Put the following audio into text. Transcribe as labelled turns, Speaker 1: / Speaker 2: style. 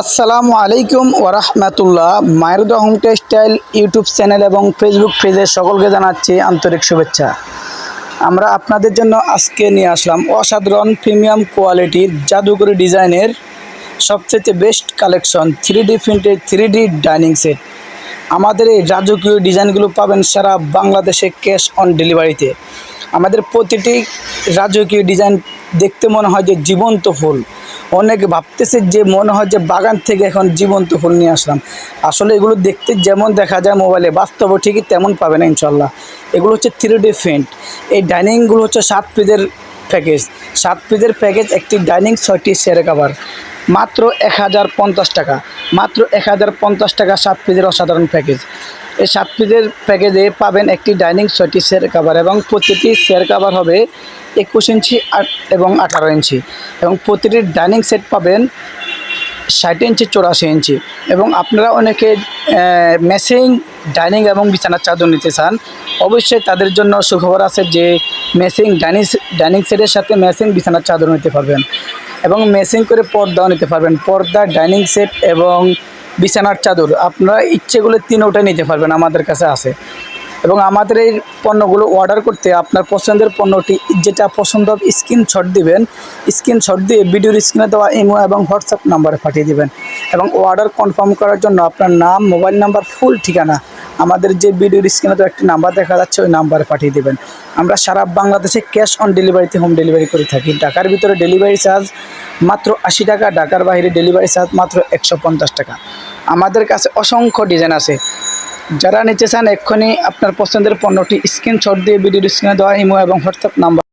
Speaker 1: আসসালামু আলাইকুম ওরহমতুল্লাহ মায়েরুদা হোম টেক্সটাইল ইউটিউব চ্যানেল এবং ফেসবুক পেজে সকলকে জানাচ্ছি আন্তরিক শুভেচ্ছা। আমরা আপনাদের জন্য আজকে নিয়ে আসলাম অসাধারণ প্রিমিয়াম কোয়ালিটির জাদুকরি ডিজাইনের সবচেয়ে বেস্ট কালেকশন থ্রি ডি প্রিন্টের থ্রি ডি ডাইনিং সেট। আমাদের এই রাজকীয় ডিজাইনগুলো পাবেন সারা বাংলাদেশে ক্যাশ অন ডেলিভারিতে। আমাদের প্রতিটি রাজকীয় ডিজাইন দেখতে মনে হয় যে জীবন্ত ফুল। অনেকে ভাবতেছে যে মনে হয় যে বাগান থেকে এখন জীবন্ত ফুল নিয়ে আসলাম। আসলে এগুলো দেখতে যেমন দেখা যায় মোবাইলে, বাস্তবে ঠিকই তেমন পাবে না ইনশাল্লাহ এগুলো হচ্ছে থ্রি ডি প্রিন্ট এই ডাইনিংগুলো হচ্ছে সাত পিসের প্যাকেজ। সাত পিসের প্যাকেজ একটি ডাইনিং, ছয়টি সেরে কাভার। মাত্র এক হাজার পঞ্চাশ টাকা। মাত্র এক হাজার পঞ্চাশ টাকা সাত পিসের অসাধারণ প্যাকেজ। এই সাত পিসের প্যাকেজে পাবেন একটি ডাইনিং, ছয়টি শেয়ার কাভার এবং প্রতিটি শেয়ার কাভার হবে একুশ ইঞ্চি এবং আঠারো ইঞ্চি এবং প্রতিটি ডাইনিং সেট পাবেন ষাট ইঞ্চি, চৌরাশি ইঞ্চি। এবং আপনারা অনেকে মেসিং, ডাইনিং এবং বিছানার চাদর নিতে চান, অবশ্যই তাদের জন্য সুখবর আছে যে মেসিং ডাইনিং ডাইনিং সেটের সাথে মেসিং বিছানার চাদর নিতে পারবেন এবং মেসিং করে পর্দাও নিতে পারবেন। পর্দা, ডাইনিং সেট এবং বিছানার চাদর আপনারা ইচ্ছেগুলো তিনোটাই নিতে পারবেন আমাদের কাছে আছে। এবং আমাদের এই পণ্যগুলো অর্ডার করতে আপনার পছন্দের পণ্যটি যেটা পছন্দ হবে স্ক্রিনশট দিবেন। স্ক্রিনশট দিয়ে ভিডিওর স্ক্রিনে দেওয়া ইমো এবং হোয়াটসঅ্যাপ নাম্বারে পাঠিয়ে দিবেন। এবং অর্ডার কনফার্ম করার জন্য আপনার নাম মোবাইল নাম্বার ফুল ঠিকানা, আমাদের যে ভিডিওর স্ক্রিনে তো একটি নাম্বার দেখা যাচ্ছে, ওই নাম্বারে পাঠিয়ে দেবেন। আমরা সারা বাংলাদেশে ক্যাশ অন ডেলিভারিতে হোম ডেলিভারি করে থাকি। ঢাকার ভিতরে ডেলিভারি চার্জ মাত্র আশি টাকা, ঢাকার বাইরে ডেলিভারি চার্জ মাত্র একশো পঞ্চাশ টাকা। আমাদের কাছে অসংখ্য ডিজাইন আছে। যারা নিতে চান এক্ষুনি আপনার পছন্দের পণ্যটি স্ক্রিনশট দিয়ে ভিডিও স্ক্রিনে দেওয়া ইমো এবং হোয়াটসঅ্যাপ নাম্বার